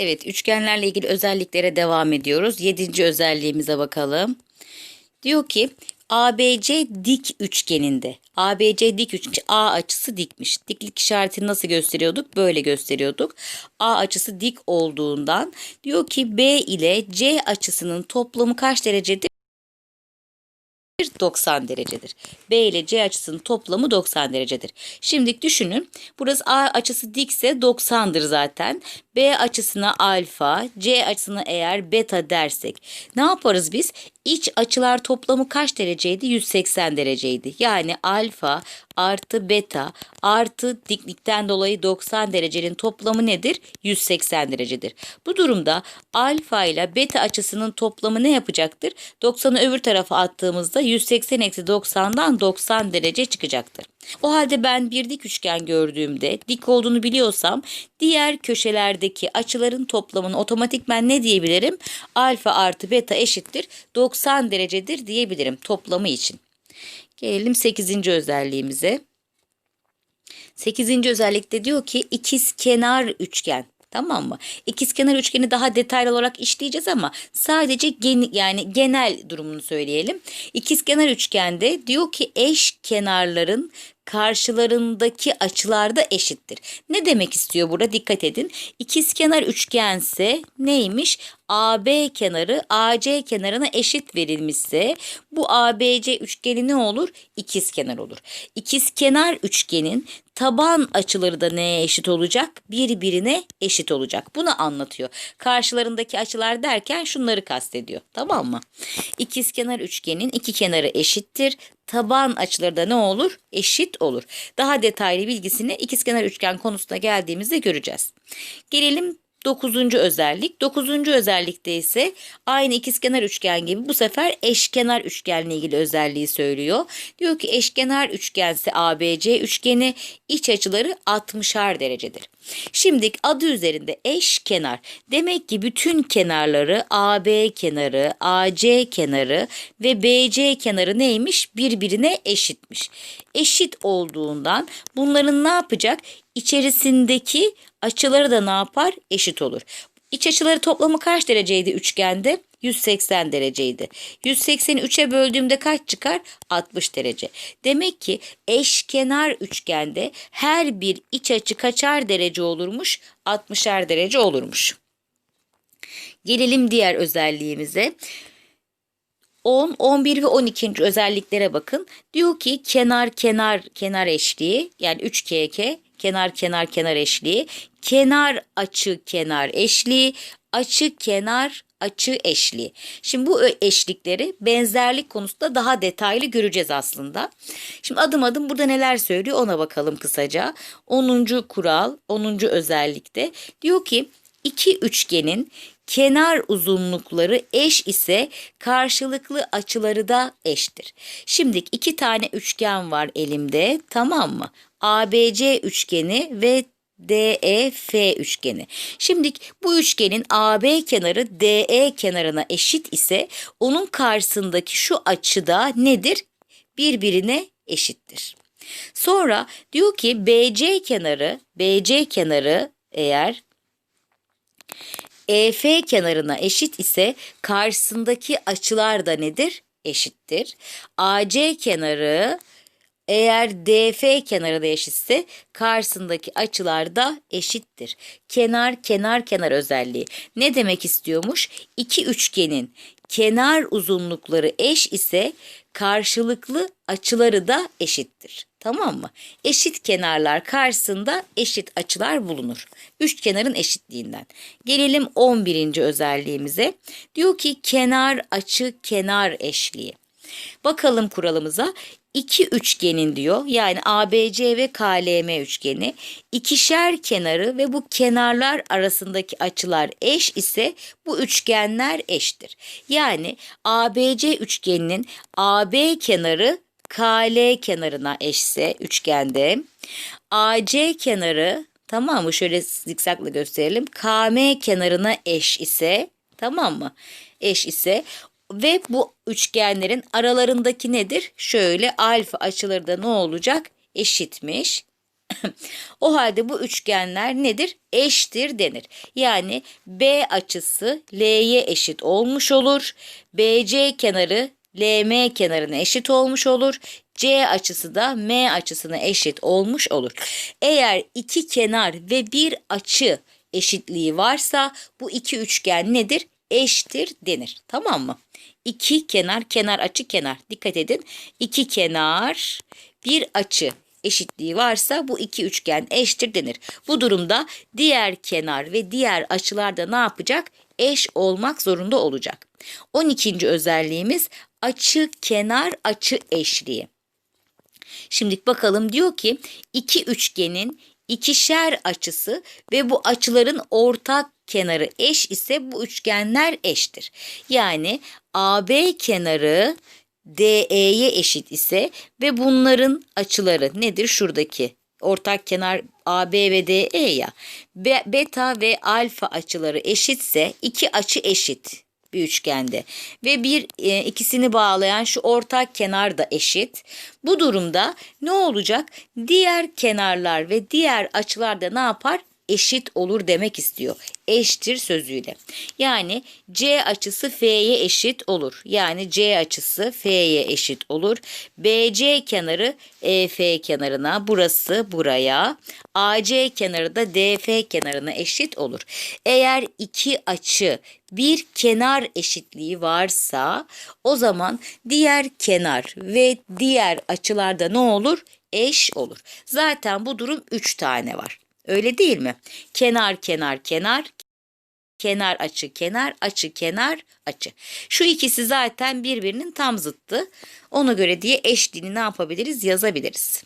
Evet, üçgenlerle ilgili özelliklere devam ediyoruz. Yedinci özelliğimize bakalım. Diyor ki ABC dik üçgeninde. ABC dik üçgen A açısı dikmiş. Diklik işaretini nasıl gösteriyorduk? Böyle gösteriyorduk. A açısı dik olduğundan diyor ki B ile C açısının toplamı kaç derecedir? 90 derecedir. B ile C açısının toplamı 90 derecedir. Şimdi düşünün. Burası A açısı dikse 90'dır zaten. B açısına alfa, C açısına eğer beta dersek ne yaparız biz? İç açılar toplamı kaç dereceydi? 180 dereceydi. Yani alfa artı beta artı diklikten dolayı 90 derecenin toplamı nedir? 180 derecedir. Bu durumda alfa ile beta açısının toplamı ne yapacaktır? 90'ı öbür tarafa attığımızda 180 eksi 90'dan 90 derece çıkacaktır. O halde ben bir dik üçgen gördüğümde dik olduğunu biliyorsam diğer köşelerdeki açıların toplamını otomatikmen ne diyebilirim? Alfa artı beta eşittir 90 derecedir diyebilirim toplamı için. Gelelim 8. özelliğimize. 8. özellikte diyor ki ikiz kenar üçgen. Tamam mı? İkizkenar üçgeni daha detaylı olarak işleyeceğiz ama sadece gen, yani genel durumunu söyleyelim. İkizkenar üçgende diyor ki eş kenarların karşılarındaki açılar da eşittir. Ne demek istiyor burada? Dikkat edin. İkizkenar üçgense neymiş? AB kenarı AC kenarına eşit verilmişse bu ABC üçgeni ne olur? İkizkenar olur. İkizkenar üçgenin taban açıları da neye eşit olacak? Birbirine eşit olacak. Bunu anlatıyor. Karşılarındaki açılar derken şunları kastediyor. Tamam mı? İkizkenar üçgenin iki kenarı eşittir taban açıları da ne olur? Eşit olur. Daha detaylı bilgisini ikizkenar üçgen konusuna geldiğimizde göreceğiz. Gelelim Dokuzuncu özellik. Dokuzuncu özellikte ise aynı ikizkenar üçgen gibi bu sefer eşkenar üçgenle ilgili özelliği söylüyor. Diyor ki eşkenar üçgense ABC üçgeni iç açıları 60'ar derecedir. Şimdi adı üzerinde eşkenar demek ki bütün kenarları AB kenarı, AC kenarı ve BC kenarı neymiş? Birbirine eşitmiş. Eşit olduğundan bunların ne yapacak? İçerisindeki açıları da ne yapar? Eşit olur. İç açıları toplamı kaç dereceydi üçgende? 180 dereceydi. 180'i 3'e böldüğümde kaç çıkar? 60 derece. Demek ki eşkenar üçgende her bir iç açı kaçar derece olurmuş? 60'ar derece olurmuş. Gelelim diğer özelliğimize. 10, 11 ve 12. özelliklere bakın. Diyor ki kenar kenar kenar eşliği yani 3 KK kenar kenar kenar eşliği, kenar açı kenar eşliği, açı kenar açı eşliği. Şimdi bu eşlikleri benzerlik konusunda daha detaylı göreceğiz aslında. Şimdi adım adım burada neler söylüyor ona bakalım kısaca. 10. kural, 10. özellikte diyor ki iki üçgenin kenar uzunlukları eş ise karşılıklı açıları da eştir. Şimdi iki tane üçgen var elimde tamam mı? ABC üçgeni ve DEF üçgeni. Şimdi bu üçgenin AB kenarı DE kenarına eşit ise onun karşısındaki şu açı da nedir? Birbirine eşittir. Sonra diyor ki BC kenarı, BC kenarı eğer EF kenarına eşit ise karşısındaki açılar da nedir? Eşittir. AC kenarı eğer DF kenarı da eşitse karşısındaki açılar da eşittir. Kenar kenar kenar özelliği. Ne demek istiyormuş? İki üçgenin kenar uzunlukları eş ise karşılıklı açıları da eşittir. Tamam mı? Eşit kenarlar karşısında eşit açılar bulunur. Üç kenarın eşitliğinden. Gelelim 11. özelliğimize. Diyor ki kenar açı kenar eşliği. Bakalım kuralımıza. İki üçgenin diyor. Yani ABC ve KLM üçgeni. İkişer kenarı ve bu kenarlar arasındaki açılar eş ise bu üçgenler eştir. Yani ABC üçgeninin AB kenarı KL kenarına eşse üçgende AC kenarı tamam mı? Şöyle zikzakla gösterelim. KM kenarına eş ise tamam mı? Eş ise ve bu üçgenlerin aralarındaki nedir? Şöyle alfa açıları da ne olacak? Eşitmiş. o halde bu üçgenler nedir? Eştir denir. Yani B açısı L'ye eşit olmuş olur. BC kenarı LM kenarına eşit olmuş olur. C açısı da M açısına eşit olmuş olur. Eğer iki kenar ve bir açı eşitliği varsa bu iki üçgen nedir? Eştir denir. Tamam mı? İki kenar, kenar açı kenar. Dikkat edin. İki kenar, bir açı eşitliği varsa bu iki üçgen eştir denir. Bu durumda diğer kenar ve diğer açılar da ne yapacak? Eş olmak zorunda olacak. 12. özelliğimiz açı kenar açı eşliği. Şimdi bakalım diyor ki iki üçgenin ikişer açısı ve bu açıların ortak kenarı eş ise bu üçgenler eştir. Yani AB kenarı DE'ye eşit ise ve bunların açıları nedir şuradaki? Ortak kenar AB ve DE ya. Be- beta ve alfa açıları eşitse iki açı eşit bir üçgende ve bir e, ikisini bağlayan şu ortak kenar da eşit. Bu durumda ne olacak? Diğer kenarlar ve diğer açılar da ne yapar? Eşit olur demek istiyor. Eştir sözüyle. Yani C açısı F'ye eşit olur. Yani C açısı F'ye eşit olur. BC kenarı EF kenarına, burası buraya, AC kenarı da DF kenarına eşit olur. Eğer iki açı bir kenar eşitliği varsa o zaman diğer kenar ve diğer açılarda ne olur? Eş olur. Zaten bu durum 3 tane var. Öyle değil mi? Kenar kenar kenar kenar açı kenar açı kenar açı. Şu ikisi zaten birbirinin tam zıttı. Ona göre diye eşliğini ne yapabiliriz yazabiliriz.